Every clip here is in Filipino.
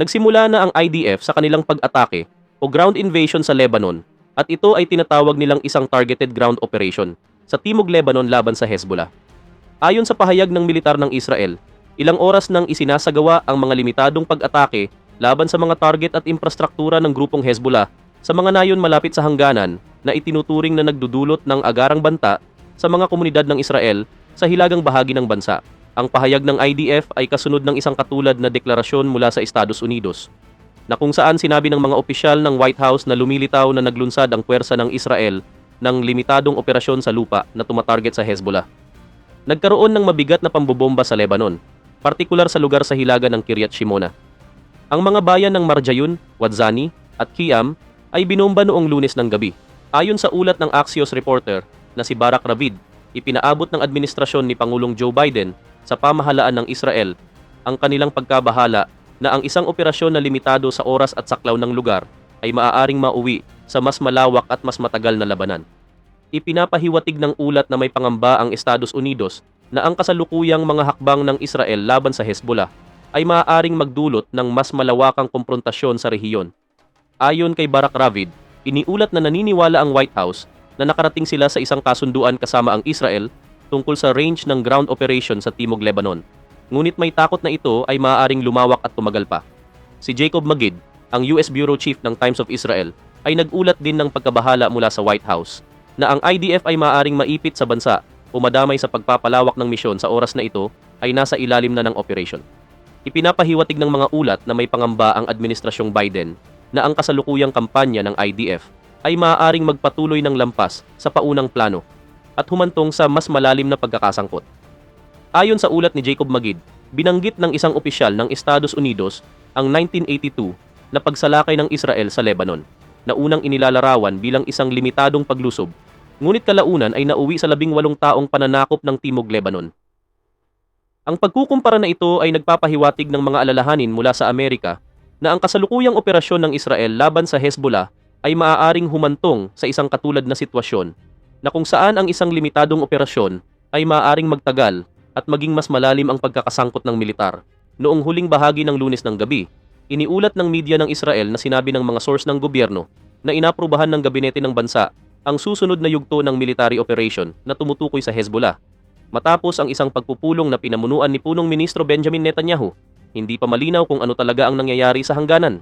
Nagsimula na ang IDF sa kanilang pag-atake o ground invasion sa Lebanon at ito ay tinatawag nilang isang targeted ground operation sa Timog Lebanon laban sa Hezbollah. Ayon sa pahayag ng militar ng Israel, ilang oras nang isinasagawa ang mga limitadong pag-atake laban sa mga target at infrastruktura ng grupong Hezbollah sa mga nayon malapit sa hangganan na itinuturing na nagdudulot ng agarang banta sa mga komunidad ng Israel sa hilagang bahagi ng bansa. Ang pahayag ng IDF ay kasunod ng isang katulad na deklarasyon mula sa Estados Unidos na kung saan sinabi ng mga opisyal ng White House na lumilitaw na naglunsad ang puwersa ng Israel ng limitadong operasyon sa lupa na tumatarget sa Hezbollah. Nagkaroon ng mabigat na pambobomba sa Lebanon, partikular sa lugar sa hilaga ng Kiryat Shimona. Ang mga bayan ng Marjayun, Wadzani at Kiam ay binomba noong lunes ng gabi. Ayon sa ulat ng Axios reporter na si Barak Ravid, ipinaabot ng administrasyon ni Pangulong Joe Biden sa pamahalaan ng Israel ang kanilang pagkabahala na ang isang operasyon na limitado sa oras at saklaw ng lugar ay maaaring mauwi sa mas malawak at mas matagal na labanan. Ipinapahiwatig ng ulat na may pangamba ang Estados Unidos na ang kasalukuyang mga hakbang ng Israel laban sa Hezbollah ay maaaring magdulot ng mas malawakang komprontasyon sa rehiyon. Ayon kay Barak Ravid, iniulat na naniniwala ang White House na nakarating sila sa isang kasunduan kasama ang Israel tungkol sa range ng ground operation sa Timog Lebanon. Ngunit may takot na ito ay maaaring lumawak at tumagal pa. Si Jacob Magid, ang US Bureau Chief ng Times of Israel, ay nagulat din ng pagkabahala mula sa White House na ang IDF ay maaaring maipit sa bansa o madamay sa pagpapalawak ng misyon sa oras na ito ay nasa ilalim na ng operation. Ipinapahiwatig ng mga ulat na may pangamba ang administrasyong Biden na ang kasalukuyang kampanya ng IDF ay maaaring magpatuloy ng lampas sa paunang plano at humantong sa mas malalim na pagkakasangkot. Ayon sa ulat ni Jacob Magid, binanggit ng isang opisyal ng Estados Unidos ang 1982 na pagsalakay ng Israel sa Lebanon na unang inilalarawan bilang isang limitadong paglusob, ngunit kalaunan ay nauwi sa labing walong taong pananakop ng Timog Lebanon. Ang pagkukumpara na ito ay nagpapahiwatig ng mga alalahanin mula sa Amerika na ang kasalukuyang operasyon ng Israel laban sa Hezbollah ay maaaring humantong sa isang katulad na sitwasyon na kung saan ang isang limitadong operasyon ay maaaring magtagal at maging mas malalim ang pagkakasangkot ng militar. Noong huling bahagi ng lunes ng gabi, iniulat ng media ng Israel na sinabi ng mga source ng gobyerno na inaprubahan ng gabinete ng bansa ang susunod na yugto ng military operation na tumutukoy sa Hezbollah. Matapos ang isang pagpupulong na pinamunuan ni punong ministro Benjamin Netanyahu, hindi pa malinaw kung ano talaga ang nangyayari sa hangganan.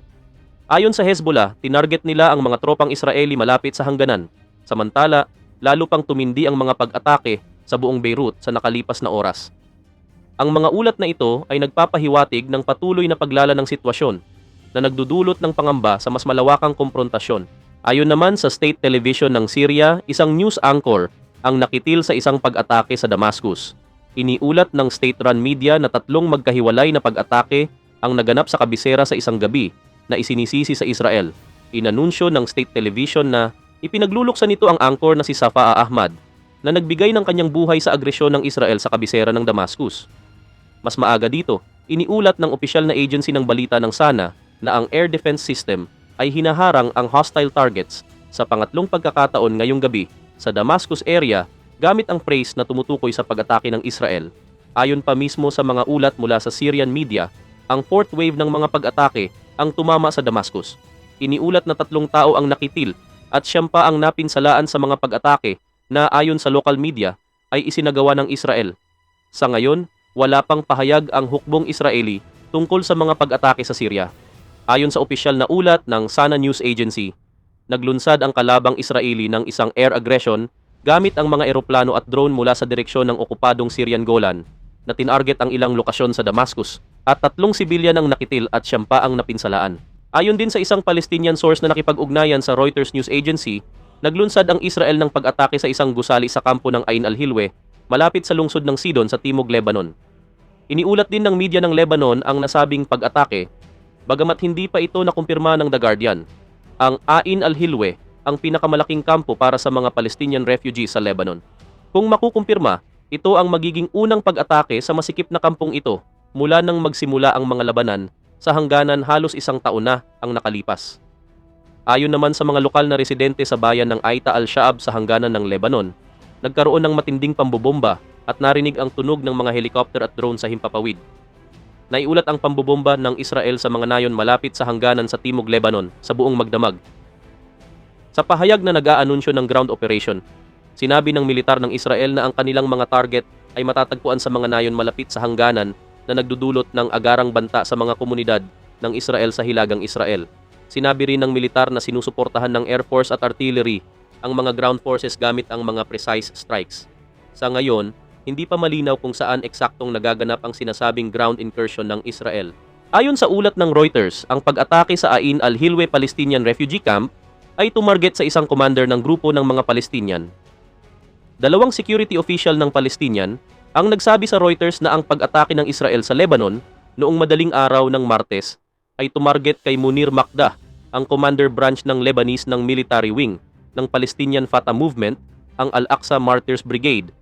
Ayon sa Hezbollah, tinarget nila ang mga tropang Israeli malapit sa hangganan. Samantala, lalo pang tumindi ang mga pag-atake sa buong Beirut sa nakalipas na oras. Ang mga ulat na ito ay nagpapahiwatig ng patuloy na paglala ng sitwasyon na nagdudulot ng pangamba sa mas malawakang komprontasyon. Ayon naman sa state television ng Syria, isang news anchor ang nakitil sa isang pag-atake sa Damascus. Iniulat ng state-run media na tatlong magkahiwalay na pag-atake ang naganap sa kabisera sa isang gabi na isinisisi sa Israel. Inanunsyo ng state television na ipinagluluksa nito ang anchor na si Safaa Ahmad na nagbigay ng kanyang buhay sa agresyon ng Israel sa kabisera ng Damascus. Mas maaga dito, iniulat ng opisyal na agency ng balita ng SANA na ang air defense system ay hinaharang ang hostile targets sa pangatlong pagkakataon ngayong gabi sa Damascus area gamit ang phrase na tumutukoy sa pag-atake ng Israel. Ayon pa mismo sa mga ulat mula sa Syrian media, ang fourth wave ng mga pag-atake ang tumama sa Damascus. Iniulat na tatlong tao ang nakitil at siyam pa ang napinsalaan sa mga pag-atake na ayon sa local media ay isinagawa ng Israel. Sa ngayon, wala pang pahayag ang hukbong Israeli tungkol sa mga pag-atake sa Syria. Ayon sa opisyal na ulat ng Sana News Agency, naglunsad ang kalabang Israeli ng isang air aggression gamit ang mga eroplano at drone mula sa direksyon ng okupadong Syrian Golan na tinarget ang ilang lokasyon sa Damascus at tatlong sibilyan ang nakitil at siyam pa ang napinsalaan. Ayon din sa isang Palestinian source na nakipag-ugnayan sa Reuters News Agency, naglunsad ang Israel ng pag-atake sa isang gusali sa kampo ng Ain al-Hilwe malapit sa lungsod ng Sidon sa timog Lebanon. Iniulat din ng media ng Lebanon ang nasabing pag-atake, bagamat hindi pa ito nakumpirma ng The Guardian. Ang Ain al-Hilwe ang pinakamalaking kampo para sa mga Palestinian refugees sa Lebanon. Kung makukumpirma, ito ang magiging unang pag-atake sa masikip na kampong ito mula nang magsimula ang mga labanan sa hangganan halos isang taon na ang nakalipas. Ayon naman sa mga lokal na residente sa bayan ng Aita al-Shaab sa hangganan ng Lebanon, nagkaroon ng matinding pambobomba at narinig ang tunog ng mga helicopter at drone sa himpapawid. naiulat ang pambobomba ng Israel sa mga nayon malapit sa hangganan sa Timog Lebanon sa buong magdamag. Sa pahayag na nag-aanunsyo ng ground operation, sinabi ng militar ng Israel na ang kanilang mga target ay matatagpuan sa mga nayon malapit sa hangganan na nagdudulot ng agarang banta sa mga komunidad ng Israel sa hilagang Israel. Sinabi rin ng militar na sinusuportahan ng Air Force at Artillery ang mga ground forces gamit ang mga precise strikes. Sa ngayon, hindi pa malinaw kung saan eksaktong nagaganap ang sinasabing ground incursion ng Israel. Ayon sa ulat ng Reuters, ang pag-atake sa Ain al-Hilwe Palestinian Refugee Camp ay tumarget sa isang commander ng grupo ng mga Palestinian. Dalawang security official ng Palestinian ang nagsabi sa Reuters na ang pag-atake ng Israel sa Lebanon noong madaling araw ng Martes ay tumarget kay Munir Makdah, ang commander branch ng Lebanese ng military wing ng Palestinian Fatah Movement, ang Al-Aqsa Martyrs Brigade.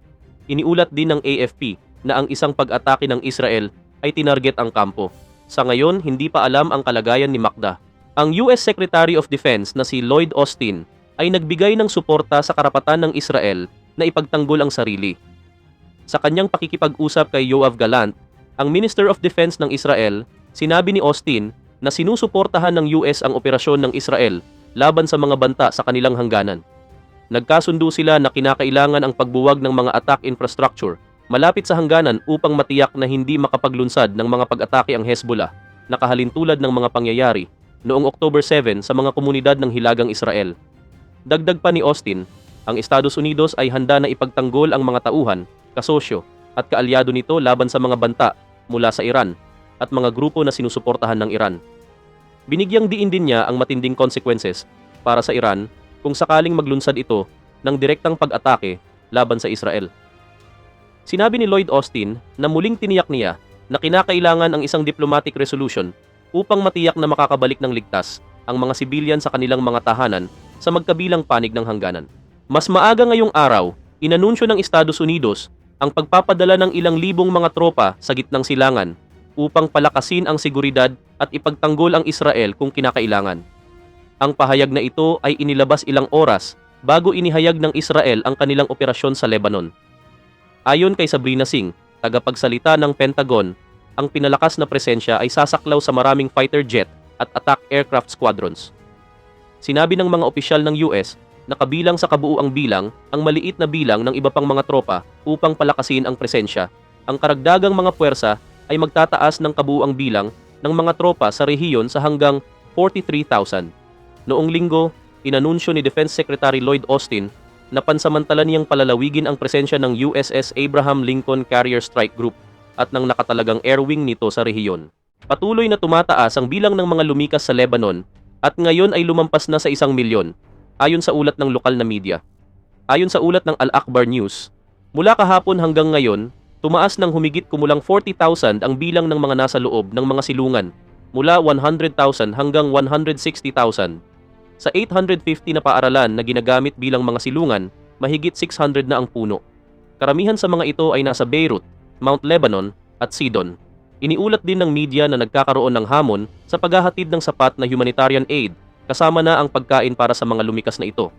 Iniulat din ng AFP na ang isang pag-atake ng Israel ay tinarget ang kampo. Sa ngayon, hindi pa alam ang kalagayan ni Makda. Ang US Secretary of Defense na si Lloyd Austin ay nagbigay ng suporta sa karapatan ng Israel na ipagtanggol ang sarili. Sa kanyang pakikipag-usap kay Yoav Galant, ang Minister of Defense ng Israel, sinabi ni Austin na sinusuportahan ng US ang operasyon ng Israel laban sa mga banta sa kanilang hangganan. Nagkasundo sila na kinakailangan ang pagbuwag ng mga attack infrastructure malapit sa hangganan upang matiyak na hindi makapaglunsad ng mga pag-atake ang Hezbollah na kahalintulad ng mga pangyayari noong October 7 sa mga komunidad ng Hilagang Israel. Dagdag pa ni Austin, ang Estados Unidos ay handa na ipagtanggol ang mga tauhan, kasosyo at kaalyado nito laban sa mga banta mula sa Iran at mga grupo na sinusuportahan ng Iran. Binigyang diin din niya ang matinding consequences para sa Iran kung sakaling maglunsad ito ng direktang pag-atake laban sa Israel. Sinabi ni Lloyd Austin na muling tiniyak niya na kinakailangan ang isang diplomatic resolution upang matiyak na makakabalik ng ligtas ang mga sibilyan sa kanilang mga tahanan sa magkabilang panig ng hangganan. Mas maaga ngayong araw, inanunsyo ng Estados Unidos ang pagpapadala ng ilang libong mga tropa sa gitnang silangan upang palakasin ang seguridad at ipagtanggol ang Israel kung kinakailangan. Ang pahayag na ito ay inilabas ilang oras bago inihayag ng Israel ang kanilang operasyon sa Lebanon. Ayon kay Sabrina Singh, tagapagsalita ng Pentagon, ang pinalakas na presensya ay sasaklaw sa maraming fighter jet at attack aircraft squadrons. Sinabi ng mga opisyal ng US na kabilang sa kabuuang bilang ang maliit na bilang ng iba pang mga tropa upang palakasin ang presensya. Ang karagdagang mga puwersa ay magtataas ng kabuuang bilang ng mga tropa sa rehiyon sa hanggang 43,000. Noong linggo, inanunsyo ni Defense Secretary Lloyd Austin na pansamantala niyang palalawigin ang presensya ng USS Abraham Lincoln Carrier Strike Group at ng nakatalagang air wing nito sa rehiyon. Patuloy na tumataas ang bilang ng mga lumikas sa Lebanon at ngayon ay lumampas na sa isang milyon, ayon sa ulat ng lokal na media. Ayon sa ulat ng Al-Akbar News, mula kahapon hanggang ngayon, tumaas ng humigit kumulang 40,000 ang bilang ng mga nasa loob ng mga silungan, mula 100,000 hanggang 160,000. Sa 850 na paaralan na ginagamit bilang mga silungan, mahigit 600 na ang puno. Karamihan sa mga ito ay nasa Beirut, Mount Lebanon at Sidon. Iniulat din ng media na nagkakaroon ng hamon sa paghahatid ng sapat na humanitarian aid kasama na ang pagkain para sa mga lumikas na ito.